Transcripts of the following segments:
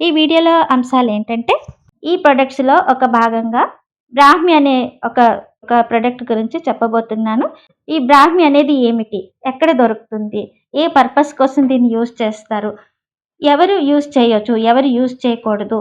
ఈ వీడియోలో అంశాలు ఏంటంటే ఈ ప్రొడక్ట్స్లో ఒక భాగంగా బ్రాహ్మి అనే ఒక ఒక ప్రొడక్ట్ గురించి చెప్పబోతున్నాను. ఈ బ్రాహ్మి అనేది ఏమిటి? ఎక్కడ దొరుకుతుంది? ఏ పర్పస్ కోసం దీన్ని యూజ్ చేస్తారు? ఎవరు యూజ్ చేయొచ్చు? ఎవరు యూజ్ చేయకూడదు?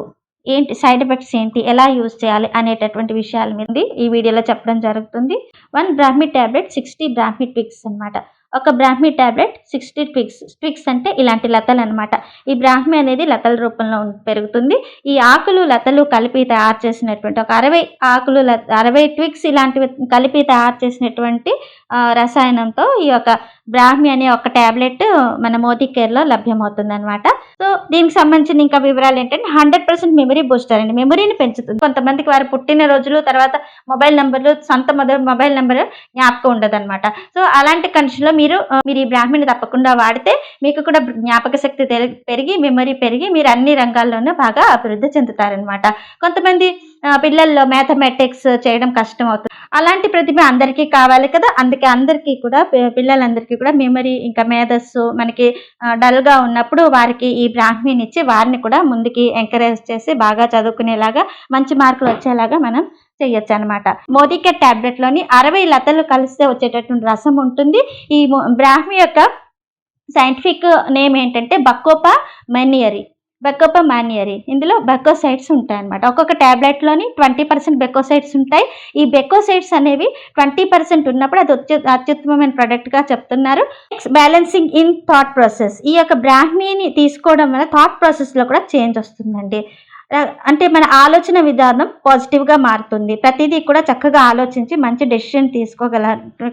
ఏంటి? సైడ్ ఎఫెక్ట్స్ ఏంటి? ఎలా యూజ్ చేయాలి? అనేటటువంటి విషయాల మీద ఈ వీడియోలో చెప్పడం జరుగుతుంది. One Brahmi tablet sixty Brahmi twigs అనమాట ఒక Brahmi tablet sixty twigs twigs అంటే ఇలాంటి లతలు అనమాట ఈ బ్రాహ్మి అనేది లతల రూపంలో పెరుగుతుంది. ఈ ఆకులు లతలు కలిపి తయారు చేసినటువంటి ఒక అరవై ఆకులు అరవై ట్విక్స్ ఇలాంటివి కలిపి తయారు చేసినటువంటి రసాయనంతో ఈ యొక్క బ్రాహ్మి అనే ఒక ట్యాబ్లెట్ మన మోదీ కేర్లో లభ్యమవుతుంది అనమాట సో దీనికి సంబంధించిన ఇంకా వివరాలు ఏంటంటే హండ్రెడ్ పర్సెంట్ మెమరీ బూస్టర్ అండి. మెమరీని పెంచుతుంది. కొంతమందికి వారి పుట్టిన రోజులు తర్వాత మొబైల్ నెంబర్లు సొంత మొదటి మొబైల్ నెంబర్ జ్ఞాపకం ఉండదు అనమాట సో అలాంటి కండిషన్లో మీరు మీరు ఈ బ్రాహ్మిని తప్పకుండా వాడితే మీకు కూడా జ్ఞాపక శక్తి పెరిగి మెమరీ పెరిగి మీరు అన్ని రంగాల్లోనూ బాగా అభివృద్ధి చెందుతారనమాట కొంతమంది పిల్లల్లో మ్యాథమెటిక్స్ చేయడం కష్టం అవుతుంది. అలాంటి ప్రతిభ అందరికీ కావాలి కదా. అందుకే అందరికీ కూడా పిల్లలందరికీ కూడా మెమరీ ఇంకా మేధస్సు మనకి డల్గా ఉన్నప్పుడు వారికి ఈ బ్రాహ్మీని ఇచ్చి వారిని కూడా ముందుకి ఎంకరేజ్ చేసి బాగా చదువుకునేలాగా మంచి మార్కులు వచ్చేలాగా మనం చేయొచ్చు అనమాట మోదీకే టాబ్లెట్లోని అరవై లతలు కలిస్తే వచ్చేటటువంటి రసం ఉంటుంది. ఈ బ్రాహ్మి యొక్క సైంటిఫిక్ నేమ్ ఏంటంటే బక్కోపా మెనియరీ. బెకోపా మానియరీ. ఇందులో బెకోసైడ్స్ ఉంటాయి అనమాట ఒక్కొక్క ట్యాబ్లెట్లోని ట్వంటీ పర్సెంట్ బెకోసైడ్స్ ఉంటాయి. ఈ బెకోసైడ్స్ అనేవి ట్వంటీ పర్సెంట్ ఉన్నప్పుడు అది అత్యు అత్యుత్తమమైన ప్రోడక్ట్గా చెప్తున్నారు. Balancing in thought process. ఈ యొక్క బ్రాహ్మీని తీసుకోవడం వల్ల థాట్ ప్రాసెస్లో కూడా చేంజ్ వస్తుందండి. అంటే మన ఆలోచన విధానం పాజిటివ్గా మారుతుంది. ప్రతిదీ కూడా చక్కగా ఆలోచించి మంచి డెసిషన్ తీసుకోగల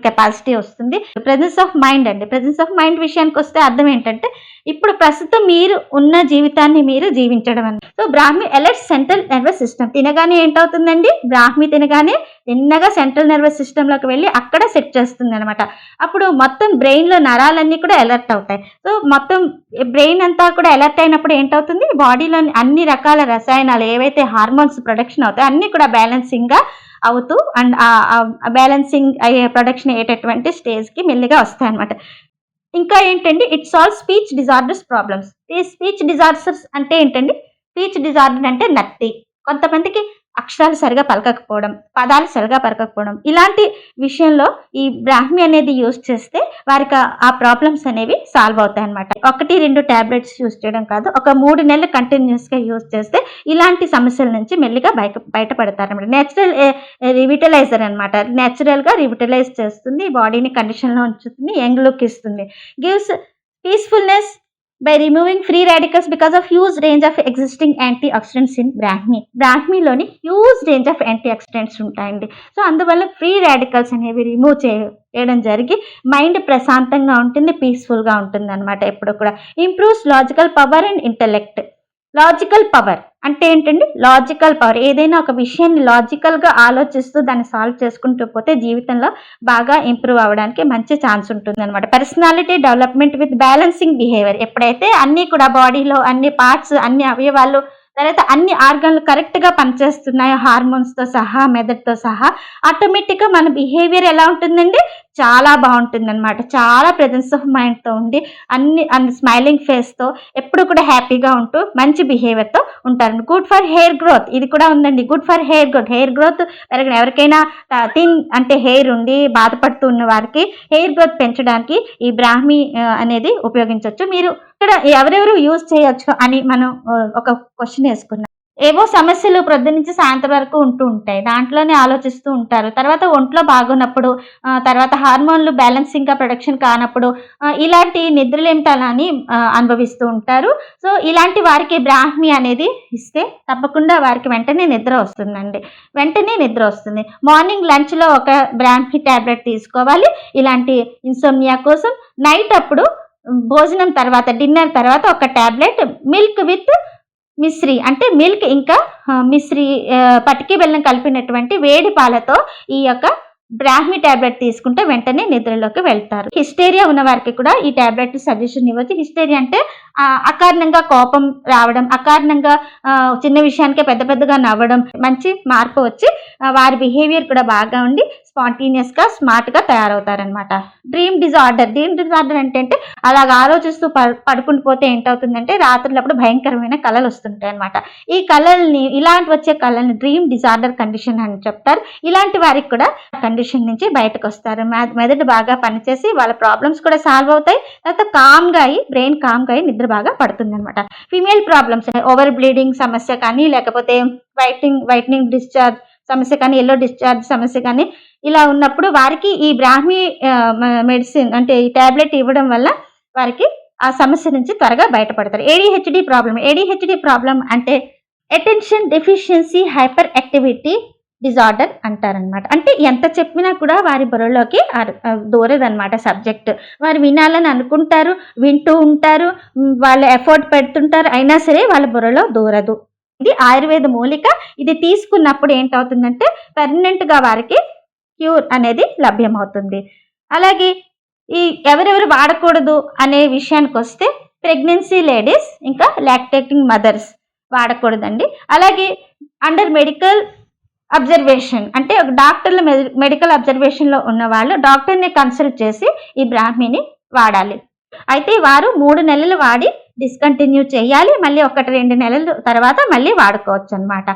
కెపాసిటీ వస్తుంది. ప్రెజెన్స్ ఆఫ్ మైండ్ అండి. ప్రజెన్స్ ఆఫ్ మైండ్ విషయానికి వస్తే అర్థం ఏంటంటే ఇప్పుడు ప్రస్తుతం మీరు ఉన్న జీవితాన్ని మీరు జీవించడం అని so Brahmi alert central nervous system. తినగానే ఏంటవుతుందండి? బ్రాహ్మి తినగానే తిన్నగా సెంట్రల్ నర్వస్ సిస్టంలోకి వెళ్ళి అక్కడ సెట్ చేస్తుంది అనమాట అప్పుడు మొత్తం బ్రెయిన్లో నరాలన్నీ కూడా అలర్ట్ అవుతాయి. సో మొత్తం బ్రెయిన్ అంతా కూడా అలర్ట్ అయినప్పుడు ఏంటవుతుంది? బాడీలోని అన్ని రకాల రసాయనాలు ఏవైతే హార్మోన్స్ ప్రొడక్షన్ అవుతాయి అన్నీ కూడా బ్యాలెన్సింగ్గా అవుతూ అండ్ బ్యాలెన్సింగ్ అయ్యే ప్రొడక్షన్ అయ్యేటటువంటి స్టేజ్కి మెల్లిగా వస్తాయి అనమాట ఇంకా ఏంటండి? It's all speech disorders problems. ఈ స్పీచ్ డిజార్డర్స్ అంటే ఏంటండి? స్పీచ్ డిజార్డర్ అంటే నత్తి కొంతమందికి అక్షరాలు సరిగా పలకకపోవడం పదాలు సరిగా పలకకపోవడం ఇలాంటి విషయంలో ఈ బ్రాహ్మి అనేది యూజ్ చేస్తే వారికి ఆ- ప్రాబ్లమ్స్ అనేవి సాల్వ్ అవుతాయి అనమాట ఒకటి రెండు టాబ్లెట్స్ యూజ్ చేయడం కాదు ఒక మూడు నెలలు కంటిన్యూస్గా యూజ్ చేస్తే ఇలాంటి సమస్యల నుంచి మెల్లిగా బయట బయటపడతారు అనమాట నేచురల్ రివిటలైజర్ అనమాట నేచురల్గా రివిటలైజ్ చేస్తుంది బాడీని కండిషన్లో ఉంచుతుంది యంగ్ లుక్ ఇస్తుంది. Gives peacefulness by removing free radicals because of huge range of existing antioxidants in Brahmi బ్రాహ్మీలోని huge range of antioxidants ఉంటాయండి. సో అందువల్ల ఫ్రీ రాడికల్స్ అనేవి రిమూవ్ చేయడం జరిగి మైండ్ ప్రశాంతంగా ఉంటుంది పీస్ఫుల్గా ఉంటుంది అనమాట ఎప్పుడు కూడా. Improves logical power and intellect logical power అంటే ఏంటండి? లాజికల్ పవర్ ఏదైనా ఒక విషయాన్ని లాజికల్గా ఆలోచిస్తూ దాన్ని సాల్వ్ చేసుకుంటూ పోతే జీవితంలో బాగా ఇంప్రూవ్ అవ్వడానికి మంచి ఛాన్స్ ఉంటుంది అనమాట personality development with balancing behaviour ఎప్పుడైతే అన్నీ కూడా బాడీలో అన్ని పార్ట్స్ అన్ని అవయవాలు తర్వాత అన్ని ఆర్గాన్లు కరెక్ట్గా పనిచేస్తున్నాయి హార్మోన్స్తో సహా మెదడుతో సహా. ఆటోమేటిక్గా మన బిహేవియర్ ఎలా ఉంటుందండి? చాలా బాగుంటుంది అనమాట చాలా ప్రజెన్స్ ఆఫ్ మైండ్తో ఉండి అన్ని అన్ని స్మైలింగ్ ఫేస్తో ఎప్పుడు కూడా హ్యాపీగా ఉంటూ మంచి బిహేవియర్తో ఉంటారు గుడ్ ఫర్ హెయిర్ గ్రోత్ ఇది కూడా ఉందండి. Good for hair growth hair growth పెరగడం. ఎవరికైనా థిన్ అంటే హెయిర్ ఉండి బాధపడుతూ ఉన్న వారికి హెయిర్ గ్రోత్ పెంచడానికి ఈ బ్రాహ్మి అనేది ఉపయోగించవచ్చు మీరు ఇక్కడ ఎవరెవరు యూజ్ చేయొచ్చు అని మనం ఒక క్వశ్చన్ వేసుకున్నాం. ఏవో సమస్యలు ప్రొద్దు నుంచి సాయంత్రం వరకు ఉంటూ ఉంటాయి. దాంట్లోనే ఆలోచిస్తూ ఉంటారు. తర్వాత ఒంట్లో బాగున్నప్పుడు తర్వాత హార్మోన్లు బ్యాలెన్సింగ్గా ప్రొడక్షన్ కానప్పుడు ఇలాంటి నిద్రలేమితనాన్ని అనుభవిస్తూ ఉంటారు. సో ఇలాంటి వారికి బ్రాహ్మి అనేది ఇస్తే తప్పకుండా వారికి వెంటనే నిద్ర వస్తుందండి. వెంటనే నిద్ర వస్తుంది. మార్నింగ్ లంచ్లో ఒక బ్రాహ్మి ట్యాబ్లెట్ తీసుకోవాలి. ఇలాంటి ఇన్సోమియా కోసం నైట్ అప్పుడు భోజనం తర్వాత డిన్నర్ తర్వాత ఒక ట్యాబ్లెట్ మిల్క్ విత్ మిశ్రీ అంటే మిల్క్ ఇంకా మిశ్రీ పటికి బెల్లం కలిపినటువంటి వేడి పాలతో ఈ యొక్క బ్రాహ్మి టాబ్లెట్ తీసుకుంటే వెంటనే నిద్రలోకి వెళ్తారు. హిస్టేరియా ఉన్న వారికి కూడా ఈ టాబ్లెట్ సజెషన్ ఇవ్వచ్చు. హిస్టేరియా అంటే అకారణంగా కోపం రావడం అకారణంగా చిన్న విషయానికే పెద్ద పెద్దగా నవ్వడం మంచి మార్పు వచ్చి వారి బిహేవియర్ కూడా బాగా ఉండి స్పాంటేనియస్గా స్మార్ట్గా తయారవుతారనమాట డ్రీమ్ డిజార్డర్ డ్రీమ్ డిజార్డర్ ఏంటంటే అలాగ ఆలోచిస్తూ ప- పడుకుంటూ పోతే ఏంటవుతుందంటే రాత్రులప్పుడు భయంకరమైన కళలు వస్తుంటాయి అనమాట ఈ కళల్ని ఇలాంటి వచ్చే కళల్ని డ్రీమ్ డిజార్డర్ కండిషన్ అని చెప్తారు. ఇలాంటి వారికి కూడా కండిషన్ నుంచి బయటకు వస్తారు. మెదడు బాగా పనిచేసి వాళ్ళ ప్రాబ్లమ్స్ కూడా సాల్వ్ అవుతాయి. తర్వాత కామ్గా అయ్యి బ్రెయిన్ కామ్గా అయ్యి నిద్ర బాగా పడుతుంది అనమాట ఫీమేల్ ప్రాబ్లమ్స్ ఓవర్ బ్లీడింగ్ సమస్య కానీ లేకపోతే వైట్నింగ్ వైట్నింగ్ డిశ్చార్జ్ సమస్య కానీ ఎల్లో డిశ్చార్జ్ సమస్య కానీ ఇలా ఉన్నప్పుడు వారికి ఈ బ్రాహ్మీ మెడిసిన్ అంటే ఈ టాబ్లెట్ ఇవ్వడం వల్ల వారికి ఆ సమస్య నుంచి త్వరగా బయటపడతారు. ఏడిహెచ్డి ప్రాబ్లం ఏడిహెచ్డి ప్రాబ్లం అంటే attention deficiency hyperactivity disorder అంటారనమాట అంటే ఎంత చెప్పినా కూడా వారి బుర్రలోకి దూరదనమాట సబ్జెక్ట్ వారు వినాలని అనుకుంటారు వింటూ ఉంటారు వాళ్ళు ఎఫర్ట్ పెడుతుంటారు అయినా సరే వాళ్ళ బుర్రలో దూరదు. ఇది ఆయుర్వేద మూలిక. ఇది తీసుకున్నప్పుడు ఏంటవుతుందంటే పర్మనెంట్గా వారికి క్యూర్ అనేది లభ్యమవుతుంది. అలాగే ఈ ఎవరెవరు వాడకూడదు అనే విషయానికి వస్తే ప్రెగ్నెన్సీ లేడీస్ ఇంకా లాక్టేటింగ్ మదర్స్ వాడకూడదండి. అలాగే అండర్ మెడికల్ అబ్జర్వేషన్ అంటే ఒక డాక్టర్ల మెడికల్ అబ్జర్వేషన్లో ఉన్న వాళ్ళు డాక్టర్ని కన్సల్ట్ చేసి ఈ బ్రాహ్మిని వాడాలి. అయితే వారు మూడు నెలలు వాడి డిస్కంటిన్యూ చేయాలి మళ్ళీ ఒకటి రెండు నెలల తర్వాత మళ్ళీ వాడుకోవచ్చు అనమాట